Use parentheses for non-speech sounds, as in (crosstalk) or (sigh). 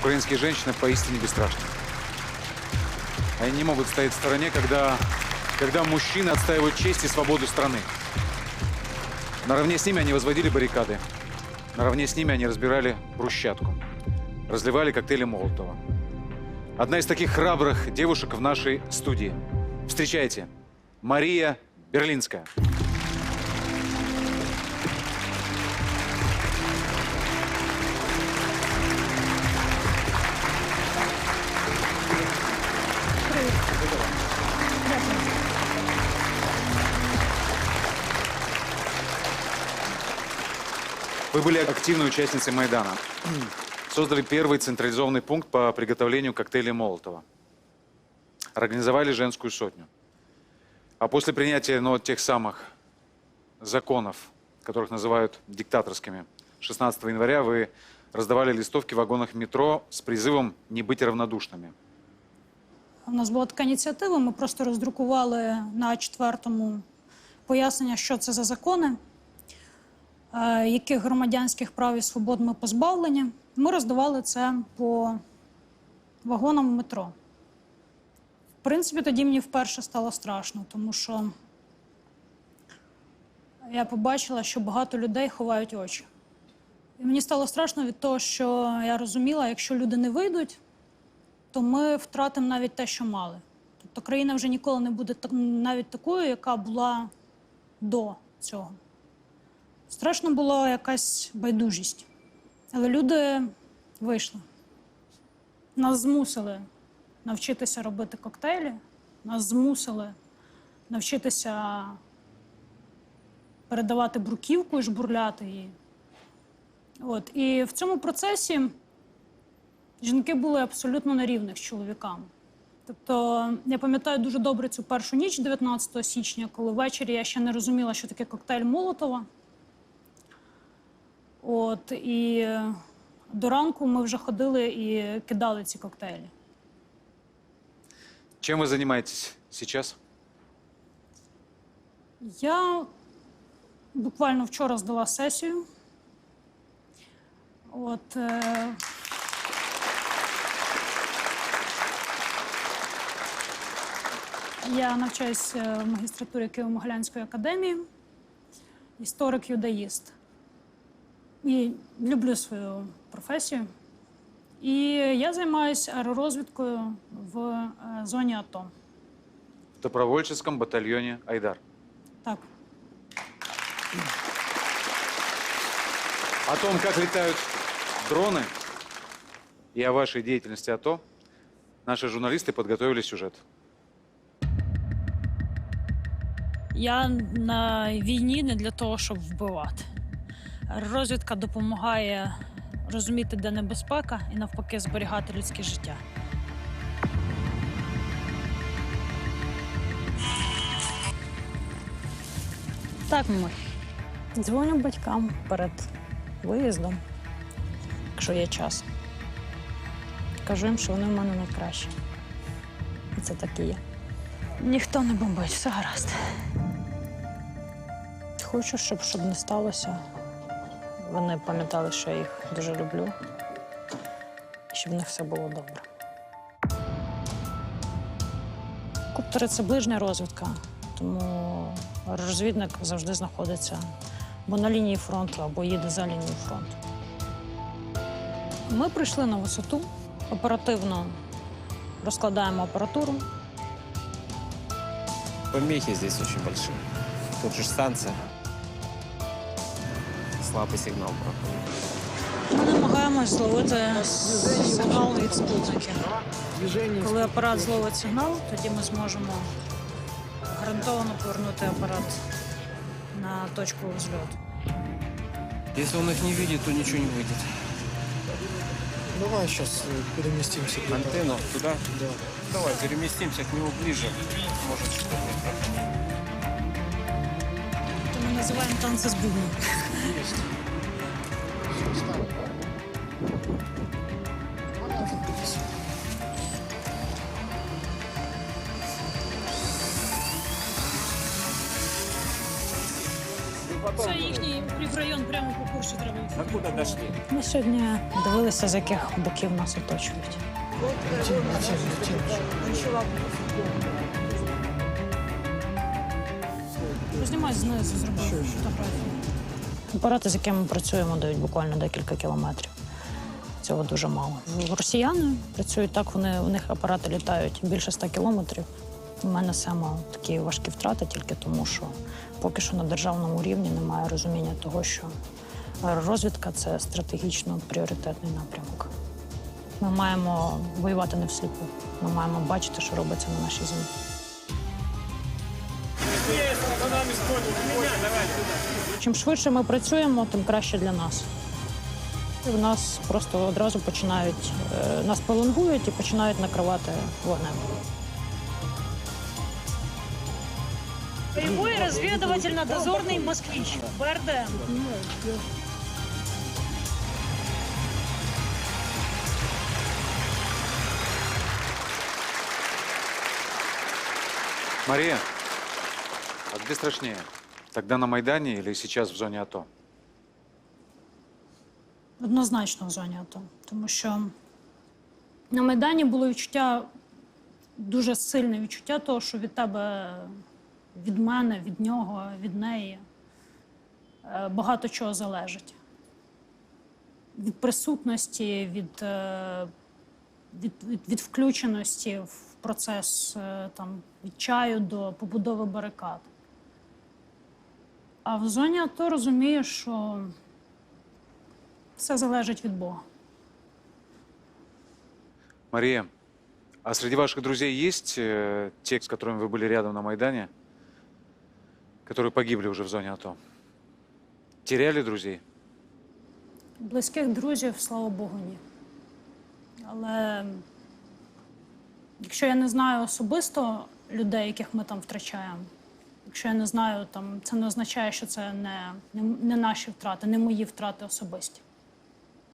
Украинские женщины поистине бесстрашны. Они не могут стоять в стороне, когда, когда мужчины отстаивают честь и свободу страны. Наравне с ними они возводили баррикады. Наравне с ними они разбирали брусчатку. Разливали коктейли Молотова. Одна из таких храбрых девушек в нашей студии. Встречайте, Мария Берлинская. Вы были активной участницей Майдана. (clears throat) Создали первый централизованный пункт по приготовлению коктейлей Молотова. Организовали женскую сотню. А после принятия ну, вот тех самых законов, которых называют диктаторскими, 16 января вы раздавали листовки в вагонах метро с призывом не быть равнодушными. У нас була така ініціатива. Ми просто роздрукували на четвертому пояснення, що це за закони, е, яких громадянських прав і свобод ми позбавлені. Ми роздавали це по вагонам метро. В принципі, тоді мені вперше стало страшно, тому що я побачила, що багато людей ховають очі. І мені стало страшно від того, що я розуміла, якщо люди не вийдуть, то ми втратимо навіть те, що мали. Тобто країна вже ніколи не буде навіть такою, яка була до цього. Страшно була якась байдужість. Але люди вийшли. Нас змусили навчитися робити коктейлі, нас змусили навчитися передавати бруківку і жбурляти її. От. І в цьому процесі жінки були абсолютно на рівних з чоловіками. Тобто, я пам'ятаю дуже добре цю першу ніч 19 січня, коли ввечері я ще не розуміла, що таке коктейль Молотова. От, і до ранку ми вже ходили і кидали ці коктейлі. Чем вы занимаетесь сейчас? Я буквально вчора здала сесію. От, е... Я навчаюсь е, в магістратурі Києво-Могилянської академії, історик-юдаїст. І люблю свою професію. І я займаюся аеророзвідкою в е, зоні АТО. В добровольческом батальоне «Айдар». Так. О том, как летают дроны и о вашей деятельности АТО, наши журналисты подготовили сюжет. Я на війні не для того, щоб вбивати. Розвідка допомагає розуміти, де небезпека, і навпаки зберігати людське життя. Так, мой. Дзвоню батькам перед виїздом, якщо є час. Кажу їм, що вони в мене найкращі. І це так і є. Ніхто не бомбить, все гаразд. Хочу, щоб, щоб не сталося. Вони пам'ятали, що я їх дуже люблю, щоб в них все було добре. Коптери це ближня розвідка, тому розвідник завжди знаходиться або на лінії фронту, або їде за лінією фронту. Ми прийшли на висоту, оперативно розкладаємо апаратуру. Помехи здесь очень большие. Тут же станция. Слабый сигнал проходит. Ми намагаємось зловити сигнал від спутників. Коли апарат зловить сигнал, тоді ми зможемо гарантовано повернути апарат на точку взльоту. Если он их не видит, то ничего не выйдет. Давай сейчас переместимся. куда-то. Антенну туда? Да. Давай, переместимся к нему ближе. Может, что-то називаємо танці з бубном. Це їхній в район прямо по курсу треба. Откуда дошли? Ми сьогодні дивилися, з яких боків нас оточують. Летим, Знімай знизу, зроби фотографію. Апарати, з якими ми працюємо, дають буквально декілька кілометрів. Цього дуже мало. Росіяни працюють так, вони, у них апарати літають більше 100 кілометрів. У мене саме такі важкі втрати тільки тому, що поки що на державному рівні немає розуміння того, що розвідка це стратегічно пріоритетний напрямок. Ми маємо воювати не всліпу. Ми маємо бачити, що робиться на нашій землі. Чим швидше ми працюємо, тим краще для нас. І в нас просто одразу починають е, нас пеленгують і починають накривати вогнем. Боевой разведывательно-дозорный москвич. БРДМ. Мария, а где страшнее? Тогда на Майдане или сейчас в зоне АТО? Однозначно в зоні АТО. Тому що на Майдані було відчуття, дуже сильне відчуття того, що від тебе, від мене, від нього, від неї е, багато чого залежить. Від присутності, від, е, від, від, від включеності в процес е, там, від чаю до побудови барикад. А в зоні АТО розумієш, що все залежить від Бога. Мария, а среди ваших друзей есть э, те, с которыми вы были рядом на Майдане, которые погибли уже в зоне АТО? Теряли друзей? Близьких друзів, слава Богу, ні. Але якщо я не знаю особисто людей, яких ми там втрачаємо, якщо я не знаю, там, це не означає, що це не, не, не наші втрати, не мої втрати особисті.